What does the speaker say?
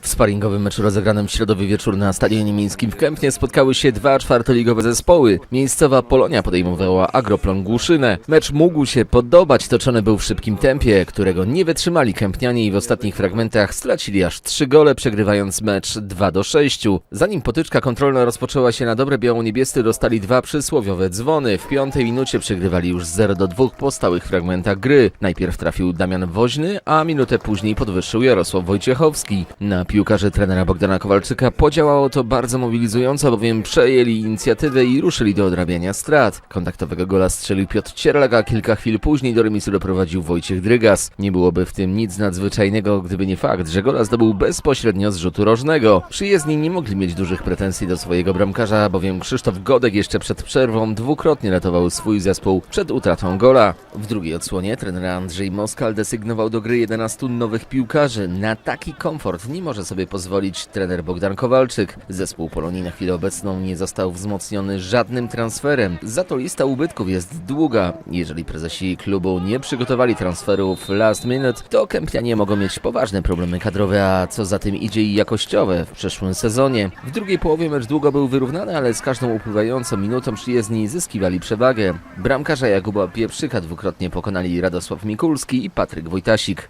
W sparingowym meczu rozegranym w środowy wieczór na Stadionie Miejskim w Kępnie spotkały się dwa czwartoligowe zespoły. Miejscowa Polonia podejmowała Agroplon Głuszynę. Mecz mógł się podobać, toczony był w szybkim tempie, którego nie wytrzymali Kępnianie i w ostatnich fragmentach stracili aż trzy gole, przegrywając mecz 2 do 6. Zanim potyczka kontrolna rozpoczęła się na dobre, biało-niebiescy dostali dwa przysłowiowe dzwony. W piątej minucie przegrywali już 0 do 2 po stałych fragmentach gry. Najpierw trafił Damian Woźny, a minutę później podwyższył Jarosław Wojciechowski. Na piłkarzy trenera Bogdana Kowalczyka podziałało to bardzo mobilizująco, bowiem przejęli inicjatywę i ruszyli do odrabiania strat. Kontaktowego gola strzelił Piotr Cierlak, a kilka chwil później do remisu doprowadził Wojciech Drygas. Nie byłoby w tym nic nadzwyczajnego, gdyby nie fakt, że gola zdobył bezpośrednio z rzutu rożnego. Przyjezdni nie mogli mieć dużych pretensji do swojego bramkarza, bowiem Krzysztof Godek jeszcze przed przerwą dwukrotnie ratował swój zespół przed utratą gola. W drugiej odsłonie trener Andrzej Moskal desygnował do gry 11 nowych piłkarzy. Na taki komfort nie może sobie pozwolić trener Bogdan Kowalczyk. Zespół Polonii na chwilę obecną nie został wzmocniony żadnym transferem. Za to lista ubytków jest długa. Jeżeli prezesi klubu nie przygotowali transferów last minute, to Kępianie mogą mieć poważne problemy kadrowe, a co za tym idzie i jakościowe w przyszłym sezonie. W drugiej połowie mecz długo był wyrównany, ale z każdą upływającą minutą przyjezdni zyskiwali przewagę. Bramkarza Jakuba Pieprzyka dwukrotnie pokonali Radosław Mikulski i Patryk Wojtasik.